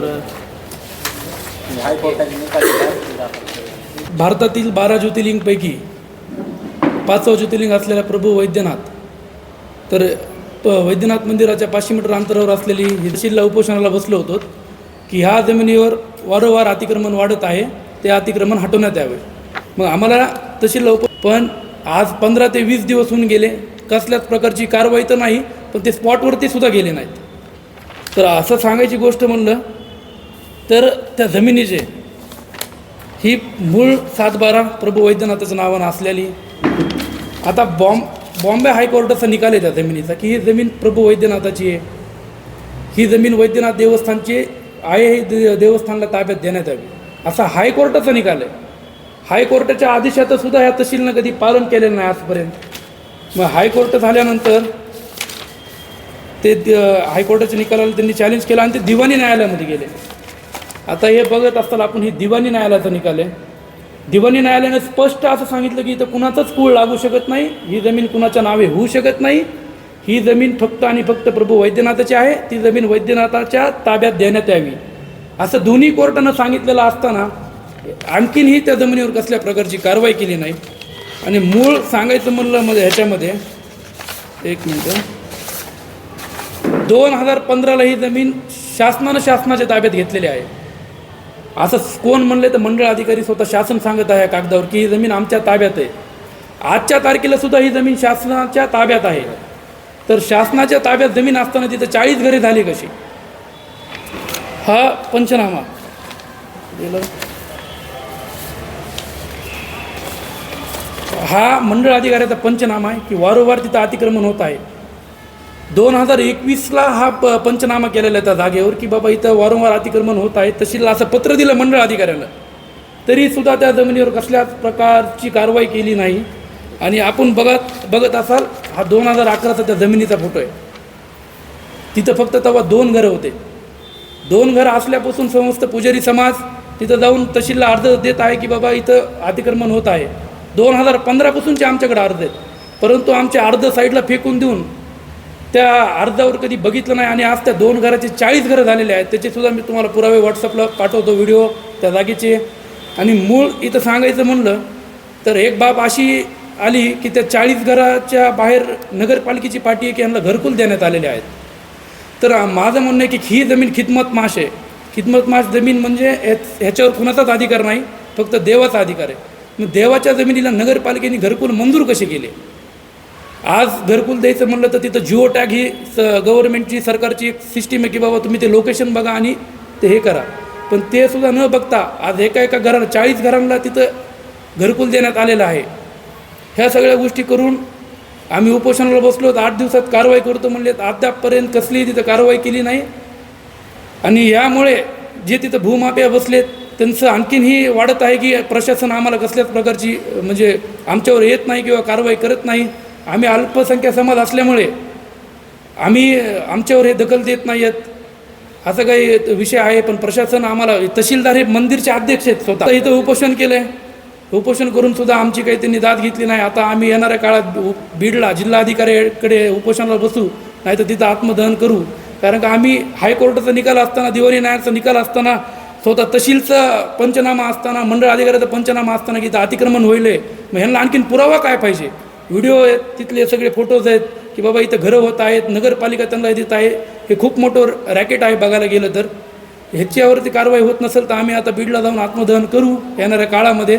मात्र भारतातील बारा ज्योतिर्लिंगपैकी पाचवं ज्योतिर्लिंग असलेल्या प्रभू वैद्यनाथ. तर प वैद्यनाथ मंदिराच्या पाचशे मीटर अंतरावर असलेली ही उपोषणाला बसलो होतो की ह्या जमिनीवर वारंवार अतिक्रमण वाढत आहे ते अतिक्रमण हटवण्यात यावे. मग आम्हाला तहसीलला उप पण आज पंधरा ते वीस दिवस होऊन गेले कसल्याच प्रकारची कारवाई तर नाही पण ते स्पॉटवरती सुद्धा गेले नाहीत. तर असं सांगायची गोष्ट म्हणलं तर त्या जमिनीचे ही मूळ सातबारा प्रभू वैद्यनाथाचं नावानं असलेली आता बॉम्ब बॉम्बे हायकोर्टाचा निकाल आहे त्या जमिनीचा की ही जमीन प्रभू वैद्यनाथाची आहे. ही जमीन वैद्यनाथ देवस्थानची आहे हे देवस्थानला ताब्यात देण्यात यावी. असा हायकोर्टाचा निकाल आहे. हायकोर्टाच्या आदेशाचं सुद्धा ह्या तहसीलनं कधी पालन केलेलं नाही आजपर्यंत. मग हायकोर्ट झाल्यानंतर ते द- हायकोर्टाच्या निकालाला त्यांनी चॅलेंज केला आणि ते दिवाणी न्यायालयामध्ये गेले. आता हे बघत असताना आपण ही दिवाणी न्यायालयाचा निकाल आहे. दिवाणी न्यायालयाने स्पष्ट असं सांगितलं की इथं कुणाचाच कूळ लागू शकत नाही ही जमीन कुणाच्या नावे होऊ शकत नाही ही जमीन फक्त आणि फक्त प्रभू वैद्यनाथाची आहे ती जमीन वैद्यनाथाच्या ताब्यात देण्यात यावी. असं दोन्ही कोर्टानं सांगितलेलं असताना आणखीनही त्या जमिनीवर कसल्या प्रकारची कारवाई केली नाही. आणि मूळ सांगायचं म्हणलं मध्ये ह्याच्यामध्ये एक मिनटं. दोन हजार पंधराला ही जमीन शासनानं शासनाच्या ताब्यात घेतलेली आहे. असं कोण म्हणले तर मंडळ अधिकारी स्वतः शासन सांगत आहे कागदावर की ही जमीन आमच्या ताब्यात आहे. आजच्या तारखेला सुद्धा ही जमीन शासनाच्या ताब्यात आहे. तर शासनाच्या ताब्यात जमीन असताना तिथं चाळीस घरे झाली कशी? हा पंचनामा. गेलं. हा मंडळ अधिकाऱ्याचा पंचनामा आहे की वारंवार तिथं अतिक्रमण होत आहे. दोन हजार एकवीसला हा प पंचनामा केलेला आहे त्या जागेवर की बाबा इथं वारंवार अतिक्रमण होत आहे तहसीलला असं पत्र दिलं मंडळ अधिकाऱ्याला. तरीसुद्धा त्या जमिनीवर कसल्याच प्रकारची कारवाई केली नाही. आणि आपण बघत बघत असाल हा दोन हजार अकराचा त्या जमिनीचा फोटो आहे. तिथं फक्त तेव्हा दोन घरं होते. दोन घरं असल्यापासून समस्त पुजारी समाज तिथं जाऊन तहसीलला अर्ज देत आहे की बाबा इथं अतिक्रमण होत आहे. दोन हजार पंधरापासूनचे आमच्याकडे अर्ज आहेत. परंतु आमचे अर्ज साईडला फेकून देऊन त्या अर्जावर कधी बघितलं नाही आणि आज त्या दोन घराचे चाळीस घरं झालेले आहेत त्याचेसुद्धा मी तुम्हाला पुरावे व्हॉट्सअपला पाठवतो व्हिडिओ त्या जागेचे. आणि मूळ इथं सांगायचं म्हणलं तर एक बाब अशी आली की त्या चाळीस घराच्या बाहेर नगरपालिकेची पाठी आहे की यांना घरकुल देण्यात आलेले आहेत. तर माझं म्हणणं आहे की ही जमीन खिदमत माश आहे. खिदमत माश जमीन म्हणजे ह्याच्यावर कुणाचाच अधिकार नाही फक्त देवाचा अधिकार आहे. मग देवाच्या जमिनीला नगरपालिकेने घरकुल मंजूर कसे केले? आज घरकुल द्यायचं म्हणलं तर तिथं जिओ टॅग ही स गव्हर्नमेंटची सरकारची एक सिस्टीम आहे की बाबा तुम्ही ते लोकेशन बघा आणि ते हे करा. पण ते सुद्धा न बघता आज एका एका घराला चाळीस घरांना तिथं घरकुल देण्यात आलेलं आहे. ह्या सगळ्या गोष्टी करून आम्ही उपोषणाला बसलो आठ दिवसात कारवाई करतो म्हणले अद्यापपर्यंत कसलीही तिथं कारवाई केली नाही. आणि यामुळे जे तिथं भूमाप्या बसलेत त्यांचं आणखीनही वाढत आहे की प्रशासन आम्हाला कसल्याच प्रकारची म्हणजे आमच्यावर येत नाही किंवा कारवाई करत नाही. आम्ही अल्पसंख्या समाज असल्यामुळे आम्ही आमच्यावर हे दखल देत नाही आहेत असं काही विषय आहे पण प्रशासन आम्हाला तहसीलदार हे मंदिरचे अध्यक्ष आहेत स्वतः. इथं उपोषण केलं आहे उपोषण करून सुद्धा आमची काही त्यांनी दाद घेतली नाही. आता आम्ही येणाऱ्या काळात उ- बीडला जिल्हाधिकाऱ्याकडे उपोषणाला बसू नाही तर तिथं आत्मदहन करू. कारण का आम्ही हायकोर्टाचा निकाल असताना दिवाणी न्यायाचा निकाल असताना स्वतः तहसीलचा पंचनामा असताना मंडळ अधिकाऱ्याचा पंचनामा असताना की इथं अतिक्रमण होईल मग ह्यांना आणखीन पुरावा काय पाहिजे? व्हिडिओ आहेत तिथले सगळे फोटोज आहेत की बाबा इथं घरं होत आहेत नगरपालिका त्यांना देत आहे. हे खूप मोठं रॅकेट आहे बघायला गेलं तर. ह्याच्यावरती कारवाई होत नसेल तर आम्ही आता बीडला जाऊन आत्मदहन करू येणाऱ्या काळामध्ये.